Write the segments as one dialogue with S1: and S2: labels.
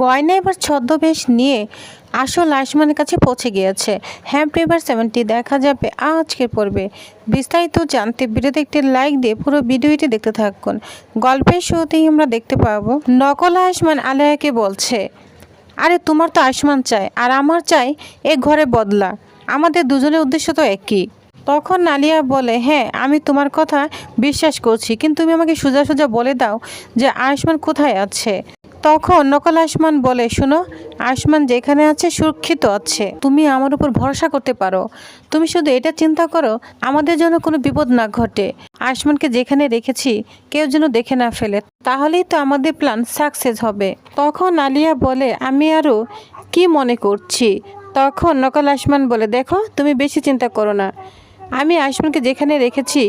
S1: গয়না এবার ছদ্মবেশ নিয়ে আসল আয়ুষ্মানের কাছে পৌঁছে গিয়েছে। হ্যাপি এবার সেভেন্টি দেখা যাবে আজকের পর্বে। বিস্তারিত জানতে ভিডিওতে একটি লাইক দিয়ে পুরো ভিডিওটি দেখতে থাকুন। গল্পের শুরুতেই আমরা দেখতে পাবো, নকল আয়ুষ্মান আলিয়াকে বলছে, আরে, তোমার তো আয়ুষ্মান চাই, আর আমার চাই এ ঘরে বদলা। আমাদের দুজনের উদ্দেশ্য তো একই। তখন নালিয়া বলে হ্যাঁ আমি তোমার কথা বিশ্বাস করছি, কিন্তু তুমি আমাকে সোজা সোজা বলে দাও যে আয়ুষ্মান কোথায় আছে? তখন নকল আয়ুষ্মান বলে, শোনো, আয়ুষ্মান যেখানে আছে সুরক্ষিত আছে। তুমি আমার উপর ভরসা করতে পারো। তুমি শুধু এটা চিন্তা করো, আমাদের জন্য কোনো বিপদ না ঘটে। আয়ুষ্মানকে যেখানে রেখেছি, কেউ যেন দেখে না ফেলে। তাহলেই তো আমাদের প্ল্যান সাকসেস হবে। তখন আলিয়া বলে, আমি আরও কি মনে করছি? তখন নকল আয়ুষ্মান বলে, দেখো, তুমি বেশি চিন্তা করো না। আমি আয়ুষ্মানকে যেখানে রেখেছি,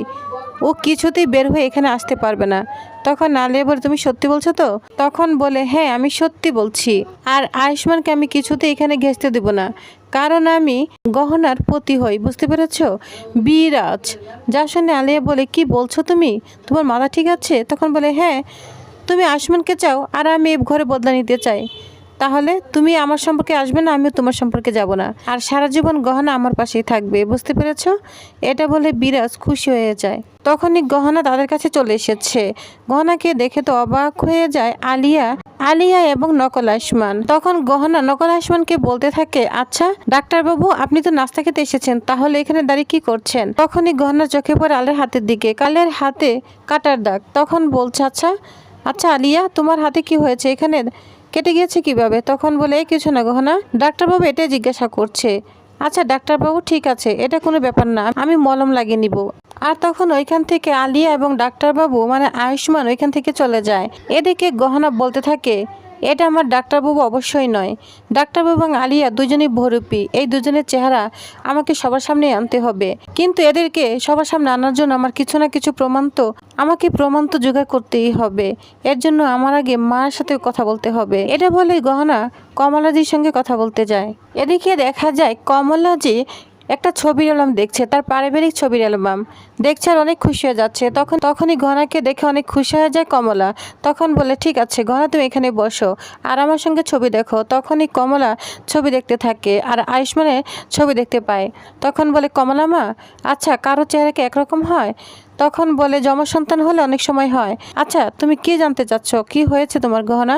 S1: ও কিছুতেই বের হয়ে এখানে আসতে পারবে না। তখন আলিয়া বলে, তুমি সত্যি বলছো তো? তখন বলে হ্যাঁ আমি সত্যি বলছি। আর আয়ুষ্মানকে আমি কিছুতেই এখানে ঘেঁচতে দেব না। কারণ আমি গহনার পতি হই, বুঝতে পেরেছ? বিরাজ। যার শুনে আলিয়া বলে, কি বলছো তুমি? তোমার মাথা ঠিক আছে? তখন বলে হ্যাঁ তুমি আয়ুষ্মানকে চাও, আর আমি এই ঘরে বদলা নিতে চাই। তাহলে তুমি আমার সম্পর্কে আসবে না, আমিও তোমার সম্পর্কে যাব না। আর সারা জীবন গহনা আমার পাশেই থাকবে, বুঝতে পেরেছ? এটা বলে বিরাজ খুশি হয়ে যায়। তখনই গহনা তাদের কাছে চলে এসেছে। গহনাকে দেখে তো অবাক হয়ে যায় আলিয়া আলিয়া এবং নকল আয়ুষ্মান। তখন গহনা নকল আয়ুষ্মানকে বলতে থাকে আচ্ছা ডাক্তারবাবু, আপনি তো নাস্তা খেতে এসেছেন, তাহলে এখানে দাঁড়িয়ে কি করছেন? তখনই গহনা চোখে পড়ে আলের হাতের দিকে, কালের হাতে কাটার দাগ। তখন বলছে আচ্ছা আচ্ছা আলিয়া, তোমার হাতে কি হয়েছে এখানে? কেটে গিয়েছে কীভাবে? তখন বলে, "এই কিছু না গহনা। ডাক্তারবাবু এটাই জিজ্ঞাসা করছে। আচ্ছা ডাক্তারবাবু, ঠিক আছে, এটা কোনো ব্যাপার না, আমি মলম লাগিয়ে নিব। আর তখন ওইখান থেকে আলিয়া এবং ডাক্তারবাবু মানে আয়ুষ্মান, ওইখান থেকে চলে যায়। এদিকে গহনা বলতে থাকে এটা আমার ডাক্তারবাবু অবশ্যই নয়। ডাক্তারবাবু এবং আলিয়া দুজনেই বহুরূপী এই দুজনের চেহারা আমাকে সবার সামনে আনতে হবে। কিন্তু এদেরকে সবার সামনে আনার জন্য আমার কিছু না কিছু প্রমাণ তো আমাকে প্রমাণ তো জোগাড় করতেই হবে। এর জন্য আমার আগে মার সাথে কথা বলতে হবে। এটা বলে গহনা কমলাজির সঙ্গে কথা বলতে যায়। এদিকে দেখা যায় কমলাজি একটা ছবির অ্যালবাম দেখছে, তার পারিবারিক ছবির অ্যালবাম। দেখছে আর অনেক খুশি হয়ে যাচ্ছে। তখন, তখনই ঘনাকে দেখে অনেক খুশি হয়ে যায় কমলা। তখন বলে, ঠিক আছে, ঘনা তুমি এখানে বসো। আর আমার সঙ্গে ছবি দেখো। তখনই কমলা ছবি দেখতে থাকে আর আয়ুষ্মানের ছবি দেখতে পায়। তখন বলে কমলা মা আচ্ছা কারও চেহারা কি একরকম হয়? তখন বলে যম সন্তান হলে অনেক সময় হয়। আচ্ছা তুমি কি জানতে চাচ্ছ? কি হয়েছে তোমার গহনা?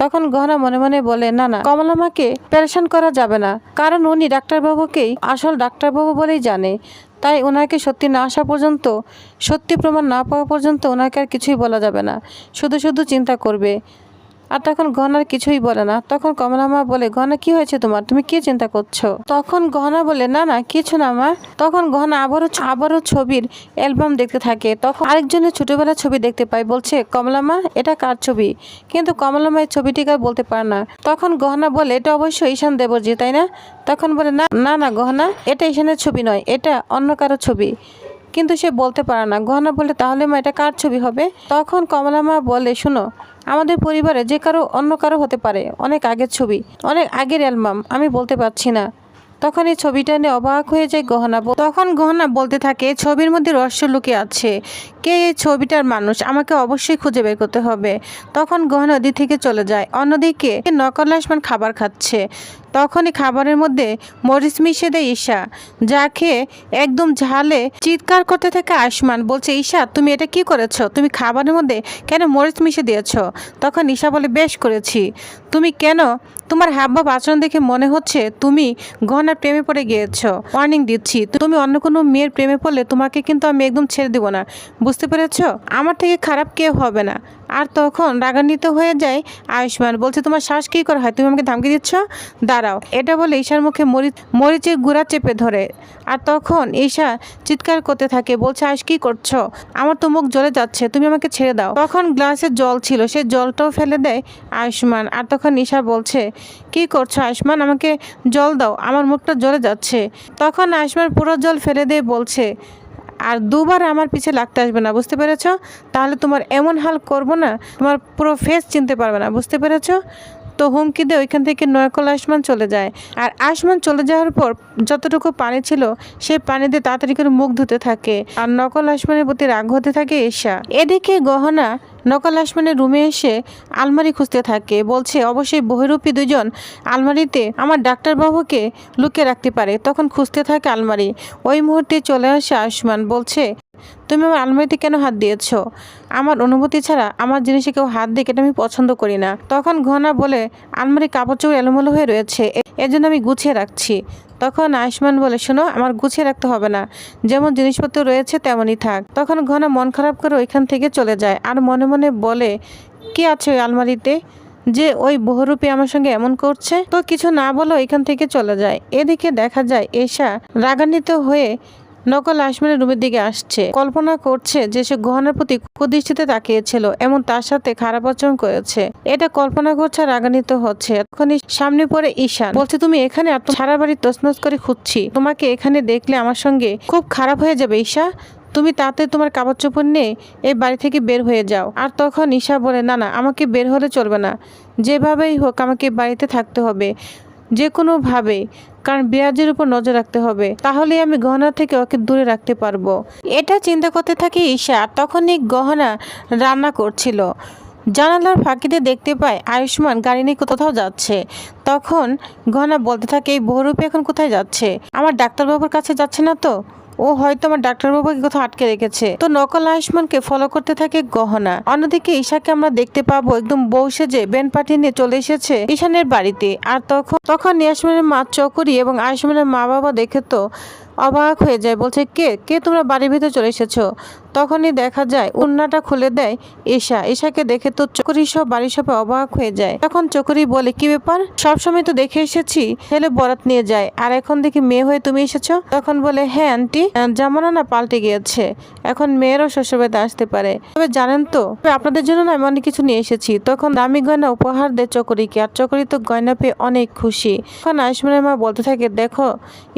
S1: তখন গহনা মনে মনে বলে, না না কমলামাকে প্যারেশান করা যাবে না, কারণ উনি ডাক্তারবাবুকেই আসল ডাক্তারবাবু বলেই জানে। তাই ওনাকে সত্যি না আসা পর্যন্ত, সত্যি প্রমাণ না পাওয়া পর্যন্ত ওনাকে আর কিছুই বলা যাবে না। শুধু শুধু চিন্তা করবে। আর তখন গহনার কিছুই বলে না। তখন কমলা মা বলে, গহনা কি হয়েছে তোমার? তুমি কি চিন্তা করছ? তখন গহনা বলে, না না, কিছু না মা। তখন গহনা আবারও আবারও ছবির অ্যালবাম দেখতে থাকে। তখন আরেকজনের ছোটবেলার ছবি দেখতে পায়, বলছে, কমলা মা, এটা কার ছবি? কিন্তু কমলামা এই ছবিটিকে বলতে পারে না। তখন গহনা বলে, এটা অবশ্যই ঈশান দেবরজি, তাই না? তখন বলে, না না না, গহনা, এটা ঈশানের ছবি নয়, এটা অন্য কারও ছবি। কিন্তু সে বলতে পারে না। গহনা বলে তাহলে মা, এটা কার ছবি হবে? তখন কমলা মা বলে, শুনো, আমাদের পরিবারে যে কারও অন্য কারও হতে পারে, অনেক আগের ছবি, অনেক আগের অ্যালবাম, আমি বলতে পারছি না। তখন এই ছবিটা নিয়ে অবাক হয়ে যায় গহনা তখন গহনা বলতে থাকে ছবির মধ্যে রহস্য লুকে আছে। কে এই ছবিটার মানুষ? আমাকে অবশ্যই খুঁজে বের করতে হবে। তখন গহনা ওদিক থেকে চলে যায়। অন্যদিকে নকল আসমান খাবার খাচ্ছে। তখনই খাবারের মধ্যে মরিচ মিশে দেয় ঈশা যা খেয়ে একদম ঝালে চিৎকার করতে থাকে আসমান। বলছে, ঈশা, তুমি এটা কি করেছ? তুমি খাবারের মধ্যে কেন মরিচ মিশে দিয়েছ? তখন ঈশা বলে, বেশ করেছি। তুমি কেন তোমার হাবভাব আচরণ দেখে মনে হচ্ছে তুমি গহনার প্রেমে পড়ে গিয়েছো? ওয়ার্নিং দিচ্ছি, তুমি অন্য কোনো মেয়ের প্রেমে পড়লে তোমাকে কিন্তু আমি একদম ছেড়ে দেবো না। বুঝতে পেরেছ? আমার থেকে খারাপ কেউ হবে না। আর তখন রাগান্বিত হয়ে যায় আয়ুষ্মান, বলছে, তোমার শ্বাস কী করা হয়? তুমি আমাকে ধমকি দিচ্ছ? দাঁড়াও। এটা বলে ঈশার মুখে মরিচ, মরিচের গুড়া চেপে ধরে। আর তখন ঈশা চিৎকার করতে থাকে, বলছে, আয়ুষ, কী করছ? আমার তো মুখ জ্বলে যাচ্ছে, তুমি আমাকে ছেড়ে দাও। তখন গ্লাসে জল ছিল, সে জলটাও ফেলে দেয় আয়ুষ্মান। আর তখন ঈশা বলছে, কি করছ আয়ুষ্মান? আমাকে জল দাও, আমার মুখটা জ্বলে যাচ্ছে। তখন আয়ুষ্মান পুরো জল ফেলে দিয়ে বলছে আর দুবার আমার পিছে লাগতে আসবে না, বুঝতে পেরেছ? তাহলে তোমার এমন হাল করব না, তোমার পুরো ফেস চিনতে পারবে না, বুঝতে পেরেছ? তো হুমকি দিয়ে ওইখান থেকে নয়কল আসমান চলে যায়। আর আসমান চলে যাওয়ার পর যতটুকু পানি ছিল, সেই পানি দিয়ে তাড়াতাড়ি করে মুখ ধুতে থাকে আর নকল আসমানের প্রতি রাগ হতে থাকে ঈশা এদিকে গহনা নকল আসমানের রুমে এসে আলমারি খুঁজতে থাকে। বলছে, অবশ্যই বহিরূপী দুজন আলমারিতে আমার ডাক্তারবাবুকে লুকিয়ে রাখতে পারে। তখন খুঁজতে থাকে আলমারি। ওই মুহূর্তে চলে আসে আয়ুষ্মান বলছে তুমি আমার আলমারিতে কেন হাত দিয়েছ? আমার অনুমতি ছাড়া আমার জিনিসে কেউ হাত দিয়ে এটা আমি পছন্দ করি না। তখন ঘনা বলে, আলমারি কাপড় চোপড় এলোমেলো হয়ে রয়েছে এজন্য আমি গুছিয়ে রাখছি। তখন আয়ুষ্মান বলে, শোনো, আমার গুছিয়ে রাখতে হবে না। যেমন জিনিসপত্র রয়েছে তেমনই থাক। তখন ঘনা মন খারাপ করে ওইখান থেকে চলে যায় আর মনে মনে বলে, কি আছে ওই আলমারিতে? যে ওই বহুরূপী আমার সঙ্গে এমন করছে? তো কিছু না বলে এখান থেকে চলে যায়। এদিকে দেখা যায়, এশা রাগান্বিত হয়ে নকল আসমনের রুমের দিকে আসছে। কল্পনা করছে যে সে গহনার প্রতি কুদৃষ্টিতে তাকিয়েছিল, এমন তার সাথে খারাপ আচরণ করেছে। এটা কল্পনা করছে রাগান্বিত হচ্ছে। তখনই সামনে পড়ে ঈশান। বলছে, তুমি এখানে সারা বাড়ি তসনস করে খুঁজছি। তোমাকে এখানে দেখলে আমার সঙ্গে খুব খারাপ হয়ে যাবে, ঈশা। তুমি তাতে তোমার কাপড় চোপড় নিয়ে এই বাড়ি থেকে বের হয়ে যাও। আর তখন ঈশা বলে, না না, আমাকে বের হলে চলবে না। যেভাবেই হোক, আমাকে বাড়িতে থাকতে হবে। যে কোনোভাবে কারণ বিরাজের উপর নজর রাখতে হবে। তাহলে আমি গহনা থেকে ওকে দূরে রাখতে পারব। এটা চিন্তা করতে থাকি ঈশা তখনই গহনা রান্না করছিল। জানালার ফাঁকিতে দেখতে পায় আয়ুষ্মান গাড়ি নিয়ে কোথাও যাচ্ছে। তখন গহনা বলতে থাকে, এই বহুরূপে এখন কোথায় যাচ্ছে? আমার ডাক্তারবাবুর কাছে যাচ্ছে না তো? ও হয়তো আমার ডাক্তারবাবুকে কোথাও আটকে রেখেছে। তো নকল আয়ুষ্মানকে ফলো করতে থাকে গহনা। অন্যদিকে ঈশাকে আমরা দেখতে পাবো একদম বউ সেজে বেন পাঠিয়ে নিয়ে চলে এসেছে ঈশানের বাড়িতে। আর তখন তখন ইয়াসমানের মা চকরি এবং আয়ুষ্মানের মা বাবা দেখে তো অবাক হয়ে যায়, বলছে, কে? কে তোমরা বাড়ির ভিতরে চলে এসেছ? তখনই দেখা যায়, উন্নাটা খুলে দেয় ঈশা। ঈশাকে দেখে তো চকরি সব বাড়ির সবাই অবাক হয়ে যায়। তখন চকরি বলে, কি ব্যাপার? সবসময় তো দেখে এসেছি। ছেলে বরাত নিয়ে যায়। আর এখন দেখি মেয়ে হয়ে তুমি এসেছ? তখন বলে হ্যাঁ আন্টি। জামানা না পাল্টে গিয়েছে। এখন মেয়েরও শ্বশুরবাড়িতে আসতে পারে। তবে জানেন তো আপনাদের জন্য না আমি অনেক কিছু নিয়ে এসেছি। তখন দামি গয়না উপহার দেয় চকরিকে। আর চকরি তো গয়না পেয়ে অনেক খুশি। তখন আয়ুষ্মানের মা বলতে থাকে, দেখো,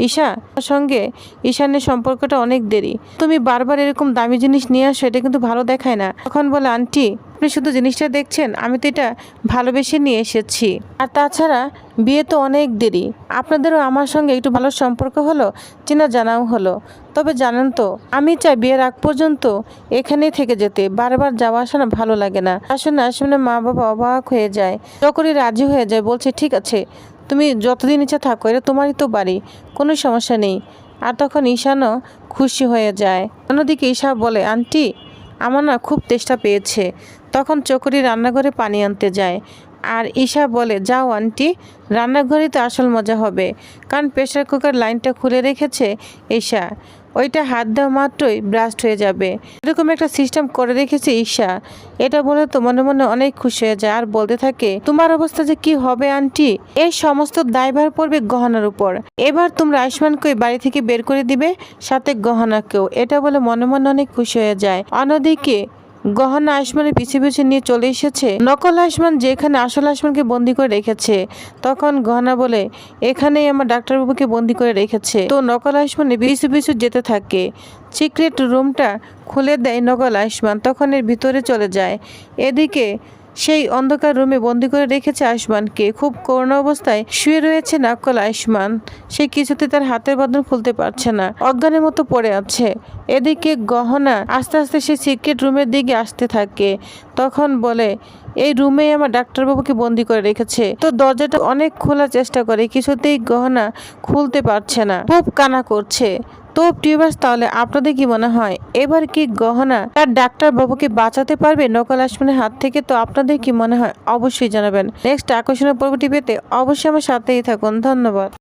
S1: ঈশা সঙ্গে ঈশানের সম্পর্কটা অনেক দেরি। তুমি বারবার এরকম দামি জিনিস নিয়ে আসো, এটা কিন্তু ভালো দেখায় না। তখন বলে, আন্টি, আপনি শুধু জিনিসটা দেখছেন, আমি তো এটা ভালোবেসে নিয়ে এসেছি। আর তাছাড়া বিয়ে তো অনেক দেরি। আপনাদেরও আমার সঙ্গে একটু ভালো সম্পর্ক হলো, চেনা জানাও হলো। তবে জানেন তো, আমি চাই বিয়ের আগ পর্যন্ত এখানেই থেকে যেতে। বারবার যাওয়া আসা না ভালো লাগে না। আসলে আসলে মা বাবা অবাক হয়ে যায়। তখনই রাজি হয়ে যায়, বলছে, ঠিক আছে, তুমি যতদিন ইচ্ছা থাকো, এটা তোমারই তো বাড়ি, কোনো সমস্যা নেই। আর তখন ঈশানও খুশি হয়ে যায়। অন্যদিকে ঈশা বলে, আন্টি, আমার না খুব তেষ্টা পেয়েছে। তখন চকরি রান্নাঘরে পানি আনতে যায়। আর ঈশা বলে, যাও আন্টি, রান্নাঘরেই তো আসল মজা হবে। কারণ প্রেশার কুকার লাইনটা খুলে রেখেছে ঈশা। ওইটা হাত দেওয়া মাত্রই ব্রাস্ট হয়ে যাবে। এরকম একটা সিস্টেম করে রেখেছে ঈশা। এটা বলে তো মনে মনে অনেক খুশি হয়ে যায়। আর বলতে থাকে, তোমার অবস্থা যে কি হবে আন্টি এই সমস্ত দায়ভার পড়বে গহনার উপর। এবার তোমরা আয়ুষ্মানকে বাড়ি থেকে বের করে দিবে সাথে গহনাকেও। এটা বলে মনে মনে অনেক খুশি হয়ে যায়। অন্যদিকে গহনা আসমানের পিছে পিছে নিয়ে চলে এসেছে। নকল আয়ুষ্মান যেখানে আসল আসমানকে বন্দি করে রেখেছে, তখন গহনা বলে, এখানেই আমার ডাক্তারবাবুকে বন্দি করে রেখেছে। তো নকল আসমানে পিছু পিছু যেতে থাকে। সিক্রেট রুমটা খুলে দেয় নকল আসমান, তখন এর ভিতরে চলে যায়। এদিকে সেই অন্ধকার রুমে বন্দি করে রেখেছে আয়ুষ্মানকে। খুব করুণ অবস্থায় শুয়ে রয়েছে নকল আয়ুষ্মান। সে কিছুতে তার হাতের বদন খুলতে পারছে না। অজ্ঞানের মতো পড়ে আছে। এদিকে গহনা আস্তে আস্তে সে সিক্রেট রুমের দিকে আসতে থাকে। তখন বলে, এই রুমে আমার ডাক্তারবাবুকে বন্দি করে রেখেছে। তো দরজাটা অনেক খোলার চেষ্টা করে, কিছুতেই গহনা খুলতে পারছে না। খুব কানা করছে। তো টিউবার্স, তাহলে আপনাদের কি মনে হয়, এবার কি গহনা তার ডাক্তার বাবুকে বাঁচাতে পারবে? নকল আসমানের হাত থেকে তো আপনাদের কি মনে হয়? অবশ্যই জানাবেন। নেক্সট আকর্ষণীয় পর্বটি পেতে অবশ্যই আমার সাথেই থাকুন। ধন্যবাদ।